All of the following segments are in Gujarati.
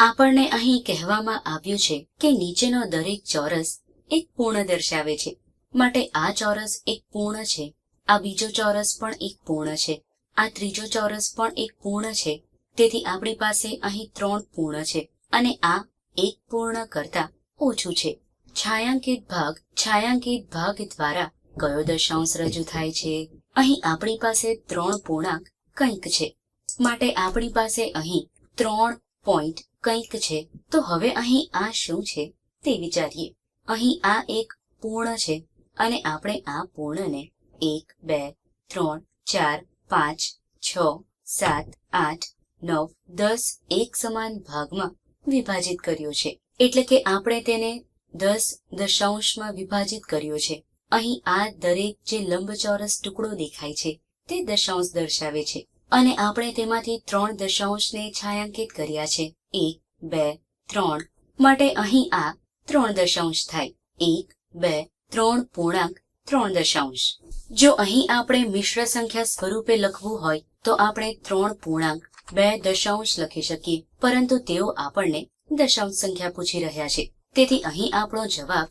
આપણને અહીં કહેવામાં આવ્યું છે કે નીચેનો દરેક ચોરસ એક પૂર્ણ દર્શાવે છે. માટે આ ચોરસ એક પૂર્ણ છે. આ બીજો ચોરસ પણ એક પૂર્ણ છે. આ ત્રીજો ચોરસ પણ એક પૂર્ણ છે. તેથી આપણી પાસે અહીં ત્રણ પૂર્ણ છે અને આ એક પૂર્ણ કરતા ઓછું છે. છાયાંકિત ભાગ છાયાંકિત ભાગ દ્વારા કયો દશાંશ રજૂ થાય છે? અહીં આપણી પાસે ત્રણ પૂર્ણાંક કંઈક છે. માટે આપણી પાસે અહીં ત્રણ પોઈન્ટ કંઈક છે. તો હવે અહીં આ શું છે તે વિચારીએ. અહીં આ એક પૂર્ણ છે અને આપણે આ પૂર્ણને એક, બે, ત્રણ, ચાર, પાંચ, છ, સાત, આઠ, નવ, દસ એક સમાન ભાગમાં વિભાજિત કર્યો છે. એટલે કે આપણે તેને દસ દશાંશમાં વિભાજિત કર્યો છે. અહીં આ દરેક જે લંબચોરસ ટુકડો દેખાય છે તે દશાંશ દર્શાવે છે. અને આપણે તેમાંથી ત્રણ દશાંશને છાયાંકિત કર્યા છે. એક, બે, ત્રણ. માટે અહીં આ ત્રણ દશાંશ થાય. એક, બે, ત્રણ પૂર્ણાંક ત્રણ દશાંશ. જો અહીં આપણે મિશ્ર સંખ્યા સ્વરૂપે લખવું હોય, તો આપણે ત્રણ પૂર્ણાંક, બે દશાંશ લખી શકીએ. પરંતુ તેઓ આપણને દશાંશ સંખ્યા પૂછી રહ્યા છે. તેથી અહીં આપણો જવાબ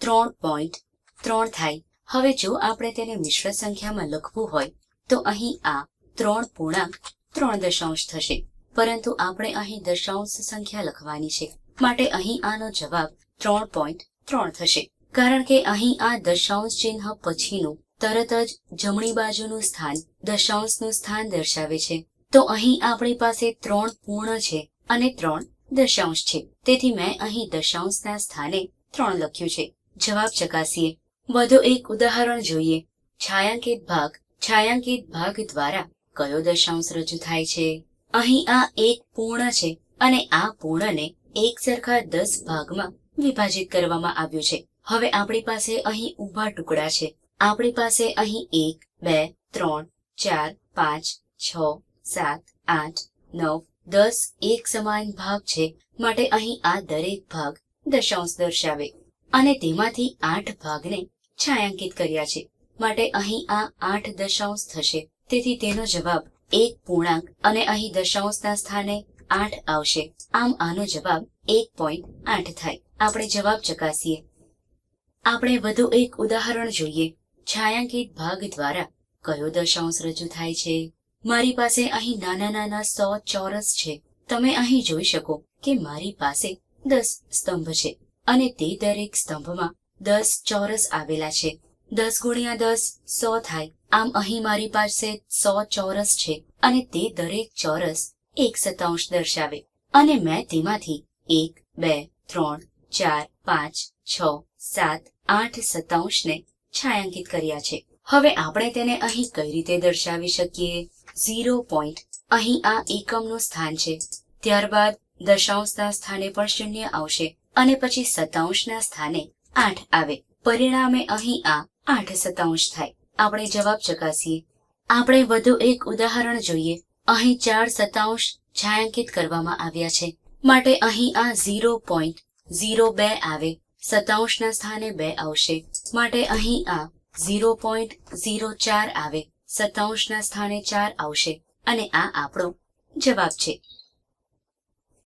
ત્રણ પોઈન્ટ ત્રણ થાય. હવે જો આપણે તેને મિશ્ર સંખ્યામાં લખવું હોય, તો અહીં આ ત્રણ પૂર્ણાંક ત્રણ દશાંશ થશે. પરંતુ આપણે અહીં દશાંશ સંખ્યા લખવાની છે. માટે અહીં આનો જવાબ ત્રણ પોઈન્ટ ત્રણ થશે. કારણ કે અહીં આ દશાંશ ચિહ્ન પછીનું તરત જ જમણી બાજુનું સ્થાન દશાંશનું સ્થાન દર્શાવે છે. તો અહીં આપણી પાસે ત્રણ પૂર્ણ છે અને ત્રણ દશાંશ છે. તેથી મેં અહીં દશાંશના સ્થાને ત્રણ લખ્યું છે. જવાબ ચકાસીએ. વધુ એક ઉદાહરણ જોઈએ. છાયાંકિત ભાગ. છાયાંકિત ભાગ દ્વારા કયો દશાંશ રજૂ થાય છે? અહીં આ એક પૂર્ણ છે અને આ પૂર્ણને એક સરખા દસ ભાગમાં વિભાજિત કરવામાં આવ્યું છે. હવે આપણી પાસે અહીં ઊભા ટુકડા છે. આપણી પાસે અહીં એક, બે, ત્રણ, ચાર, પાંચ, છ, સાત, આઠ, નવ, દસ એક સમાન ભાગ છે. માટે અહીં આ દરેક ભાગ દશાંશ દર્શાવે. અને તેમાંથી આઠ ભાગને છાયાંકિત કર્યા છે. માટે અહીં આ આઠ દશાંશ થશે. તેથી તેનો જવાબ એક પૂર્ણાંક અને અહીં દશાંશના સ્થાને આઠ આવશે. આમ આનો જવાબ એક પોઈન્ટ આઠ થાય. આપણે જવાબ ચકાસીએ. આપણે વધુ એક ઉદાહરણ જોઈએ. છાયાંકિત ભાગ દ્વારા કયો દશાંશ રજૂ થાય છે? મારી પાસે અહીં નાના નાના સો ચોરસ છે. તમે અહીં જોઈ શકો કે મારી પાસે દસ સ્તંભ છે અને તે દરેક સ્તંભમાં દસ ચોરસ આવેલા છે. દસ ગુણ્યા દસ સો થાય. આમ અહીં મારી પાસે સો ચોરસ છે અને તે દરેક ચોરસ એક સતાંશ દર્શાવે. અને મેં તેમાંથી એક, બે, ત્રણ, ચાર, પાંચ, છ, સાત, આઠ સતાંશને છાયાંકિત કર્યા છે. હવે આપણે તેને અહીં કઈ રીતે દર્શાવી શકીએ? Zero point. અહીં આ એકમનું સ્થાન છે. ત્યારબાદ દશાંશના સ્થાને પણ શૂન્ય આવશે અને પછી સતાંશના સ્થાને આઠ આવે. પરિણામે અહીં આ આઠ સતાંશ થાય. આપણે જવાબ ચકાસીએ. આપણે વધુ એક ઉદાહરણ જોઈએ. અહીં ચાર સતાંશ છાયાંકિત કરવામાં આવ્યા છે. માટે અહીં આ ઝીરો પોઈન્ટ ઝીરો બે આવે. સતાંશના સ્થાને બે આવશે. માટે અહીં આ ઝીરો પોઈન્ટ ઝીરો ચાર આવે. સતાંશના સ્થાને ચાર આવશે. અને આ આપણો જવાબ છે.